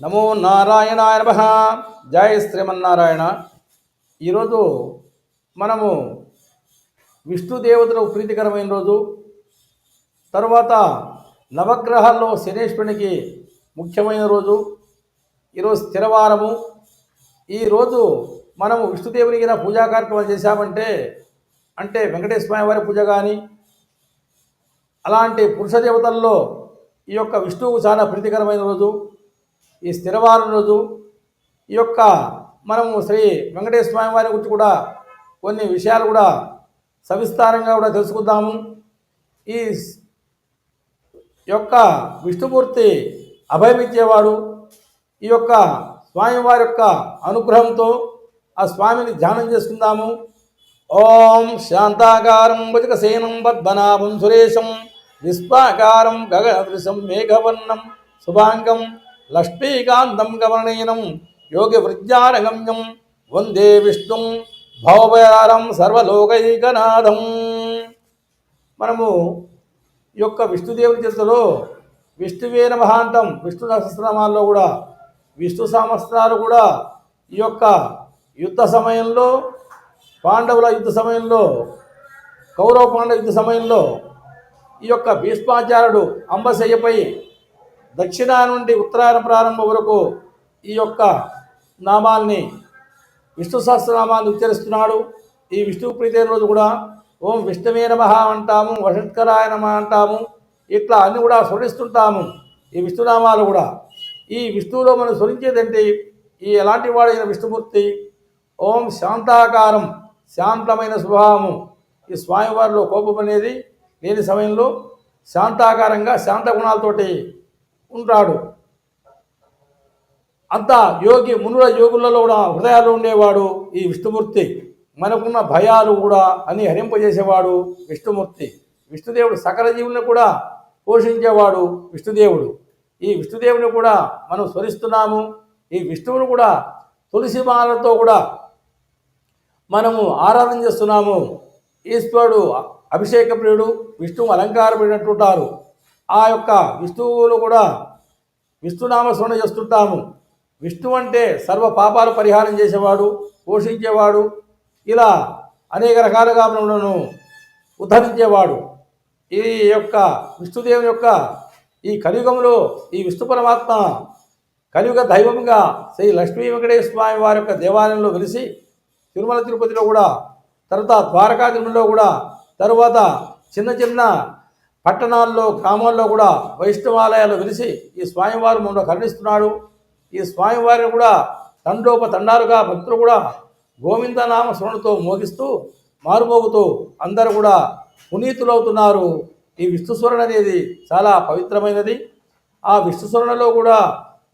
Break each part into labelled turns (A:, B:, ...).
A: నమో నారాయణాయ నమ. జయ శ్రీమన్నారాయణ. ఈరోజు మనము విష్ణు దేవతలకు ప్రీతికరమైన రోజు. తరువాత నవగ్రహాల్లో శనేశ్వరునికి ముఖ్యమైన రోజు. ఈరోజు స్థిరవారము. ఈరోజు మనము విష్ణుదేవునికి ఏదైనా పూజా కార్యక్రమాలు చేశామంటే అంటే వెంకటేశ్వర స్వామి వారి పూజ కానీ అలాంటి పురుష దేవతల్లో ఈ యొక్క విష్ణువుకు చాలా ప్రీతికరమైన రోజు. ఈ స్థిరవారం రోజు ఈ యొక్క మనము శ్రీ వెంకటేశ్వర స్వామి వారి గురించి కూడా కొన్ని విషయాలు కూడా సవిస్తారంగా కూడా తెలుసుకుందాము. ఈ యొక్క విష్ణుమూర్తి అభయమిచ్చేవాడు ఈ యొక్క స్వామివారి యొక్క అనుగ్రహంతో ఆ స్వామిని ధ్యానం చేసుకుందాము. ఓం శాంతాకారం భుజకసేనం పద్మనాభం సురేశం విశ్వాకారం గగనదృశం మేఘవర్ణం శుభాంగం లక్ష్మీకాంతం గమనీనం యోగి వృద్ధారగమ్యం వందే విష్ణుం భవభయారం సర్వలోకైకనాథం. మనము ఈ యొక్క విష్ణుదేవుని చేతిలో విష్ణువే నమహాంతం విష్ణు సహస్రనామాల్లో కూడా విష్ణు సంవత్సరాలు కూడా ఈ యొక్క యుద్ధ సమయంలో పాండవుల యుద్ధ సమయంలో కౌరవ పాండవ యుద్ధ సమయంలో ఈ యొక్క భీష్మాచార్యుడు అంబశయ్యపై దక్షిణ నుండి ఉత్తరాయణ ప్రారంభం వరకు ఈ యొక్క నామాల్ని విష్ణు సహస్రనామాన్ని ఉచ్చరిస్తున్నాడు. ఈ విష్ణు ప్రీతి రోజు కూడా ఓం విష్ణువే నమ అంటాము వషట్కరాయ నమ అంటాము ఇట్లా అన్ని కూడా స్మరిస్తుంటాము ఈ విష్ణునామాలు కూడా. ఈ విష్ణువులో మనం స్మరించేదంటే ఈ ఎలాంటి వాడైన విష్ణుమూర్తి ఓం శాంతాకారం శాంతమైన స్వభావము. ఈ స్వామివారిలో కోపం అనేది లేని సమయంలో శాంతాకారంగా శాంత గుణాలతోటి ఉంటాడు. అంత యోగి మునుల యోగులలో కూడా హృదయాలు ఉండేవాడు ఈ విష్ణుమూర్తి. మనకున్న భయాలు కూడా అని హరింపజేసేవాడు విష్ణుమూర్తి. విష్ణుదేవుడు సకల జీవుని కూడా పోషించేవాడు విష్ణుదేవుడు. ఈ విష్ణుదేవుని కూడా మనం స్మరిస్తున్నాము. ఈ విష్ణువును కూడా తులసి మాలతో కూడా మనము ఆరాధన చేస్తున్నాము. ఈశ్వరుడు అభిషేక ప్రియుడు విష్ణువు అలంకారమైనట్టుంటారు ఆ యొక్క విష్ణువులు కూడా విష్ణునామ స్మరణ చేస్తుంటాము. విష్ణు అంటే సర్వ పాపాలు పరిహారం చేసేవాడు పోషించేవాడు ఇలా అనేక రకాలుగా మనను ఉద్ధరించేవాడు. ఈ యొక్క విష్ణుదేవుని యొక్క ఈ కలియుగంలో ఈ విష్ణు పరమాత్మ కలియుగ దైవంగా శ్రీ లక్ష్మీ వెంకటేశ్వర స్వామి వారి యొక్క దేవాలయంలో వెలిసి తిరుమల తిరుపతిలో కూడా తర్వాత ద్వారకా తిరుమలలో కూడా తరువాత చిన్న చిన్న పట్టణాల్లో గ్రామాల్లో కూడా వైష్ణవాలయాలు వెలిసి ఈ స్వామివారు మమ్మల్ని కరుణిస్తున్నాడు. ఈ స్వామివారిని కూడా తండోపతండాలుగా భక్తులు కూడా గోవిందనామ స్మరణతో మోగిస్తూ మారుమోగుతూ అందరూ కూడా పునీతులవుతున్నారు. ఈ విష్ణుస్మరణ అనేది చాలా పవిత్రమైనది. ఆ విష్ణుస్మరణలో కూడా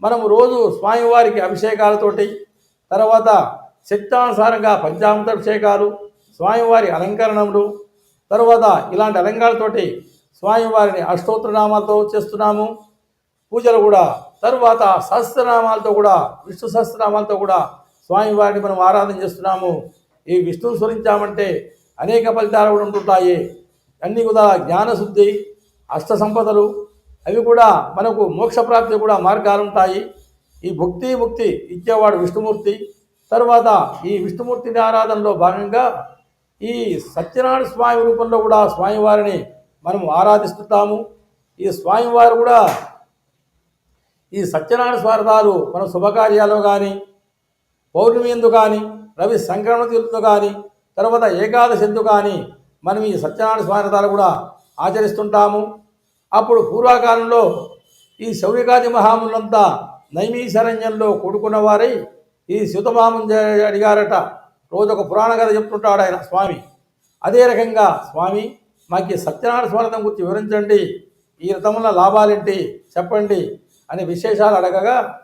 A: మనము రోజు స్వామివారికి అభిషేకాలతోటి తర్వాత శక్తానుసారంగా పంచామృత అభిషేకాలు స్వామివారి అలంకరణములు తర్వాత ఇలాంటి అలంకారాలతోటి స్వామివారిని అష్టోత్తరనామాలతో చేస్తున్నాము. పూజలు కూడా తరువాత సహస్రనామాలతో కూడా విష్ణు సహస్రనామాలతో కూడా స్వామివారిని మనం ఆరాధన చేస్తున్నాము. ఈ విష్ణువు స్మరించామంటే అనేక ఫలితాలు కూడా ఉంటుంటాయి. అన్ని కూడా జ్ఞానశుద్ధి అష్ట సంపదలు అవి కూడా మనకు మోక్షప్రాప్తి కూడా మార్గాలు ఉంటాయి. ఈ భుక్తి ముక్తి ఇచ్చేవాడు విష్ణుమూర్తి. తర్వాత ఈ విష్ణుమూర్తిని ఆరాధనలో భాగంగా ఈ సత్యనారాయణ స్వామి రూపంలో కూడా స్వామివారిని మనం ఆరాధిస్తుంటాము. ఈ స్వామివారు కూడా ఈ సత్యనారాయణ స్వార్థాలు మన శుభకార్యాల్లో కానీ పౌర్ణమి ఎందు కానీ రవి సంక్రమణ తీర్థంతో కానీ తర్వాత ఏకాదశి ఎందు కానీ మనం ఈ సత్యనారాయణ స్వార్థాలు కూడా ఆచరిస్తుంటాము. అప్పుడు పూర్వకాలంలో ఈ శౌరికాది మహాములంతా నైమీశరణ్యంలో కూడుకున్న వారై ఈ శివతమామం అడిగారట. రోజు ఒక పురాణ కథ చెప్తుంటాడు ఆయన స్వామి. అదే రకంగా స్వామి మాకు ఈ సత్యనారాయణ స్వార్థం గురించి వివరించండి. ఈ రథముల లాభాలేంటి? చెప్పండి అనే విశేషాలు అడగగా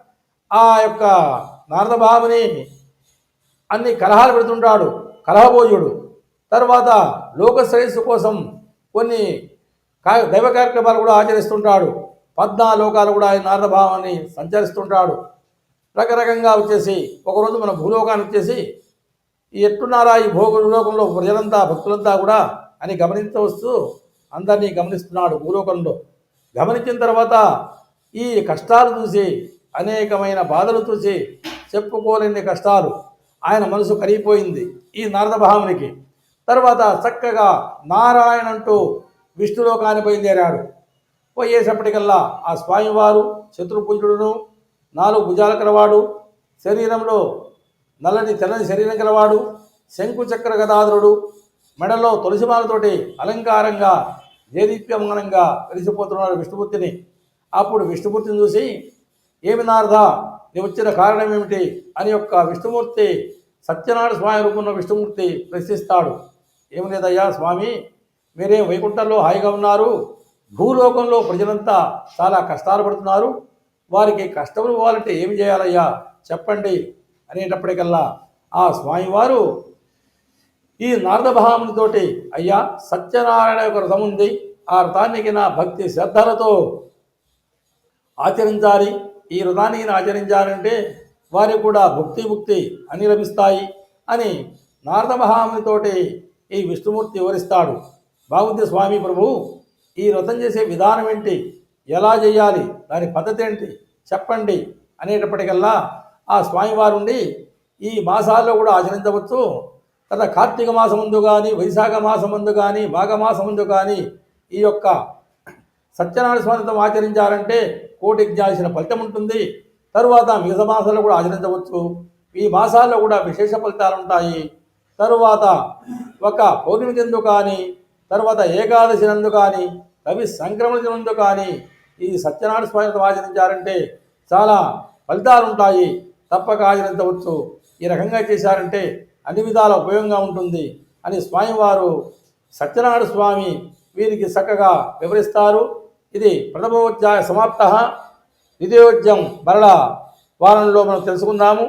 A: ఆ యొక్క నారదభాముని అన్ని కలహాలు పెడుతుంటాడు. కలహభోజుడు. తర్వాత లోక శ్రేయస్సు కోసం కొన్ని కా- దైవ కార్యక్రమాలు కూడా ఆచరిస్తుంటాడు. పద్నా లోకాలు కూడా ఆయన నారదభావాన్ని సంచరిస్తుంటాడు. రకరకంగా వచ్చేసి ఒకరోజు మన భూలోకాన్ని వచ్చేసి ఈ ఎట్టున్నారా ఈ భోగ లోకంలో ప్రజలంతా భక్తులంతా కూడా అని గమనించవస్తూ అందరినీ గమనిస్తున్నాడు భూలోకంలో. గమనించిన తర్వాత ఈ కష్టాలు చూసి అనేకమైన బాధలు చూసి చెప్పుకోలేని కష్టాలు ఆయన మనసు కరిగిపోయింది ఈ నారద భావనికి తర్వాత చక్కగా నారాయణ అంటూ విష్ణులోకాన్ని బయలుదేరాడు. పోయేసప్పటికల్లా ఆ స్వామివారు శత్రుపుంజుడును నాలుగు భుజాలు కలవాడు శరీరంలో నల్లని తెల్లని శరీరం కలవాడు శంకు చక్ర గదాధరుడు మెడలో తులసిమాలతోటి అలంకారంగా దేదీప్యమానంగా వెలిసిపోతున్నాడు విష్ణుమూర్తిని. అప్పుడు విష్ణుమూర్తిని చూసి ఏమి నారద నీ వచ్చిన కారణం ఏమిటి? అని యొక్క విష్ణుమూర్తి సత్యనారాయణ స్వామి రూపంలో విష్ణుమూర్తి ప్రశ్నిస్తాడు. ఏమి లేదయ్యా స్వామి మీరేం వైకుంఠంలో హాయిగా ఉన్నారు. భూలోకంలో ప్రజలంతా చాలా కష్టాలు పడుతున్నారు. వారికి కష్టములు ఇవ్వాలంటే ఏమి చేయాలయ్యా? చెప్పండి. అనేటప్పటికల్లా ఆ స్వామివారు ఈ నారద భావమునితోటి అయ్యా సత్యనారాయణ యొక్క వ్రతం ఉంది. ఆ వ్రతానికి నా భక్తి శ్రద్ధలతో ఆచరించాలి. ఈ వ్రతానికి ఆచరించాలంటే వారికి కూడా భుక్తి ముక్తి అని లభిస్తాయి అని నారద మహామునితోటి ఈ విష్ణుమూర్తి వివరిస్తాడు. బాగుంది స్వామి ప్రభు ఈ వ్రతం చేసే విధానం ఏంటి? ఎలా చేయాలి? దాని పద్ధతి ఏంటి? చెప్పండి అనేటప్పటికల్లా ఆ స్వామివారు ఉండి ఈ మాసాల్లో కూడా ఆచరించవచ్చు. కదా కార్తీక మాసం ముందు కానీ వైశాఖ మాసం ముందు కానీ మాఘమాసం ముందు కానీ ఈ యొక్క సత్యనారాయణ స్వామితం ఆచరించాలంటే కోటికి చేసిన ఫలితం ఉంటుంది. తరువాత మిగతా మాసాల్లో కూడా ఆచరించవచ్చు. ఈ మాసాల్లో కూడా విశేష ఫలితాలు ఉంటాయి. తరువాత ఒక పౌర్ణమి నందు కానీ తర్వాత ఏకాదశి నందు కానీ రవి సంక్రమణ నందు కానీ ఈ సత్యనారాయణ స్వామితం ఆచరించారంటే చాలా ఫలితాలు ఉంటాయి. తప్పక ఆచరించవచ్చు. ఈ రకంగా చేశారంటే అన్ని విధాల ఉపయోగంగా ఉంటుంది అని స్వామివారు సత్యనారాయణ స్వామి వీరికి చక్కగా వివరిస్తారు. ఇది ప్రథమోధ్యాయ సమాప్త. ద్వితీయోధ్యాయం మరలా వారంలో మనం తెలుసుకుందాము.